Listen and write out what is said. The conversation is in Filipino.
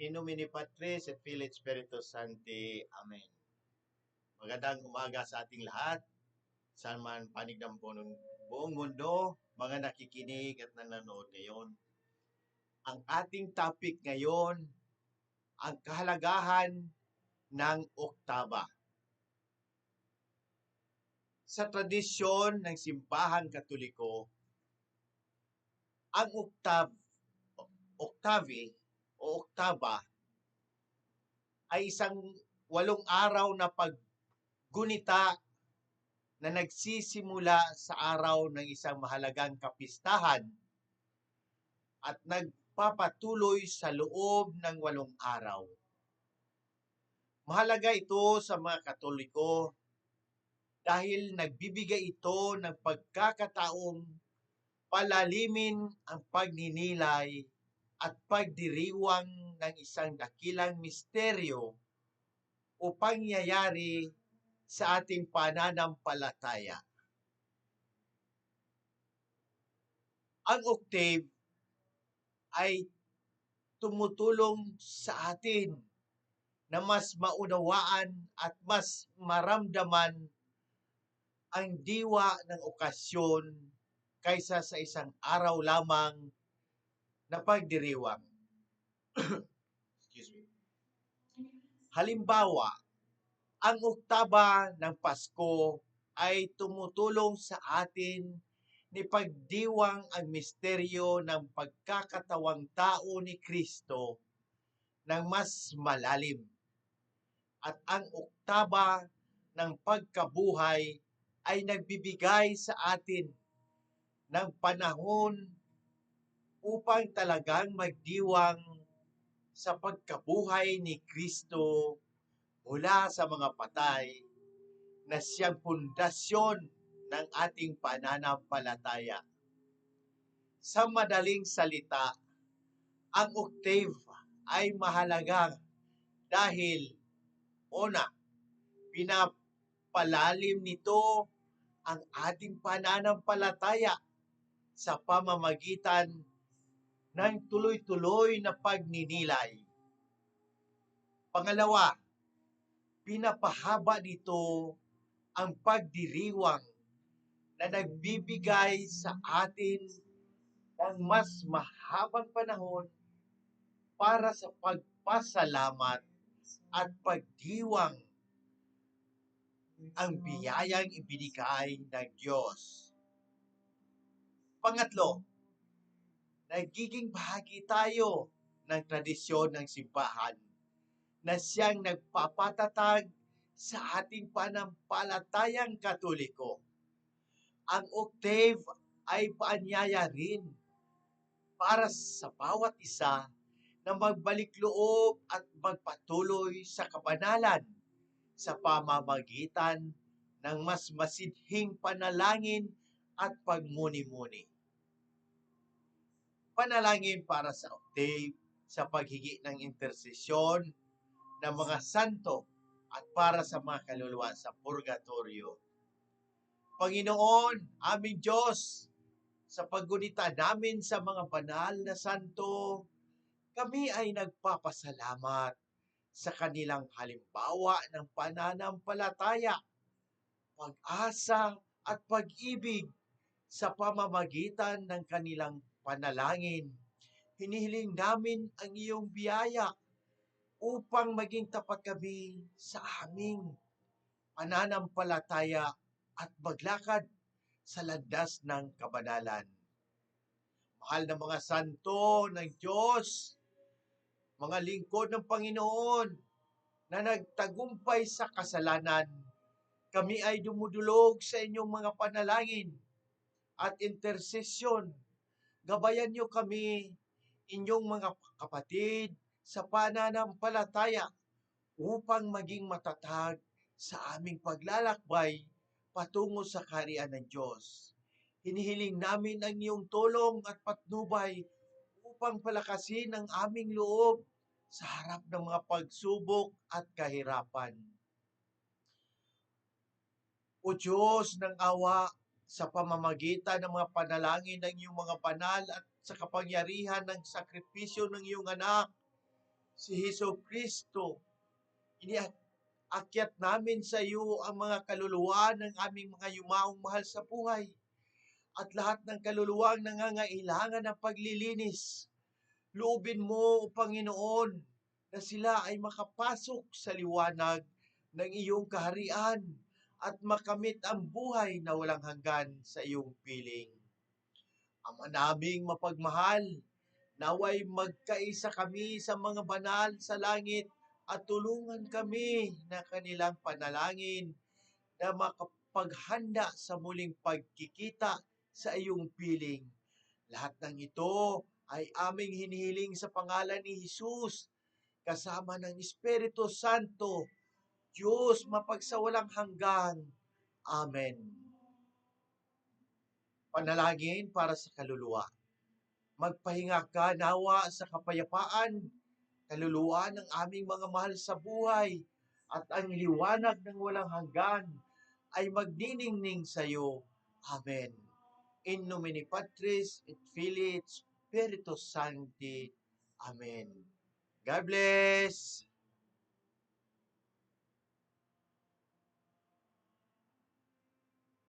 In nomine Patris et Filii Spiritus Sancti. Amen. Magandang umaga sa ating lahat. Saan man panig ng buong, buong mundo, mga nakikinig at nanonood ngayon. Ang ating topic ngayon, ang kahalagahan ng oktaba. Sa tradisyon ng simbahan katoliko, ang oktav, oktavi o oktaba ay isang walong araw na paggunita na nagsisimula sa araw ng isang mahalagang kapistahan at nagpapatuloy sa loob ng walong araw. Mahalaga ito sa mga Katoliko dahil nagbibigay ito ng pagkakataong palalimin ang pagninilay at pagdiriwang ng isang dakilang misteryo o pangyayari sa ating pananampalataya. Ang octave ay tumutulong sa atin na mas maunawaan at mas maramdaman ang diwa ng okasyon kaysa sa isang araw lamang na pagdiriwang. Excuse me. Halimbawa, ang oktaba ng Pasko ay tumutulong sa atin ni pagdiwang ang misteryo ng pagkakatawang tao ni Kristo ng mas malalim. At ang oktaba ng pagkabuhay ay nagbibigay sa atin ng panahon upang talagang magdiwang sa pagkabuhay ni Kristo mula sa mga patay na siyang pundasyon ng ating pananampalataya. Sa madaling salita, ang octave ay mahalaga dahil una, pinapalalim nito ang ating pananampalataya sa pamamagitan ng tuloy-tuloy na pagninilay. Pangalawa, pinapahaba nito ang pagdiriwang na nagbibigay sa atin ng mas mahabang panahon para sa pagpasalamat at pagdiwang ang biyayang ibinigay ng Diyos. Pangatlo, nagiging bahagi tayo ng tradisyon ng simbahan na siyang nagpapatatag sa ating panampalatayang katoliko. Ang octave ay paanyaya rin para sa bawat isa na magbalik loob at magpatuloy sa kabanalan sa pamamagitan ng mas masidhing panalangin at pagmuni-muni panalangin para sa octave, sa paghigi ng intersesyon ng mga santo at para sa mga kaluluwa sa purgatorio. Panginoon, aming Diyos, sa paggunita namin sa mga banal na santo, kami ay nagpapasalamat sa kanilang halimbawa ng pananampalataya, pag-asa at pag-ibig sa pamamagitan ng kanilang panalangin. Hinihiling namin ang iyong biyaya upang maging tapat kami sa aming pananampalataya at maglakad sa landas ng kabanalan. Mahal na mga santo ng Diyos, mga lingkod ng Panginoon na nagtagumpay sa kasalanan, kami ay dumudulog sa inyong mga panalangin at intersesyon gabayan niyo kami, inyong mga kapatid, sa pananampalataya upang maging matatag sa aming paglalakbay patungo sa kariyan ng Diyos. Hinihiling namin ang iyong tulong at patnubay upang palakasin ang aming loob sa harap ng mga pagsubok at kahirapan. O Diyos ng awa, sa pamamagitan ng mga panalangin ng iyong mga banal at sa kapangyarihan ng sakripisyo ng iyong anak, si Heso Kristo. Iniakyat namin sa iyo ang mga kaluluwa ng aming mga yumaong mahal sa buhay at lahat ng kaluluwang nangangailangan ng paglilinis. Loobin mo, O Panginoon, na sila ay makapasok sa liwanag ng iyong kaharian at makamit ang buhay na walang hanggan sa iyong piling. Ama naming mapagmahal, naway magkaisa kami sa mga banal sa langit at tulungan kami na kanilang panalangin na makapaghanda sa muling pagkikita sa iyong piling. Lahat ng ito ay aming hinihiling sa pangalan ni Jesus kasama ng Espiritu Santo, Diyos mapagsawalang hanggan. Amen. Panalangin para sa kaluluwa. Magpahinga ka nawa sa kapayapaan, kaluluwa ng aming mga mahal sa buhay, at ang liwanag ng walang hanggan ay magniningning sa iyo. Amen. In nomine Patris et Filii et Spiritus Sancti. Amen. God bless.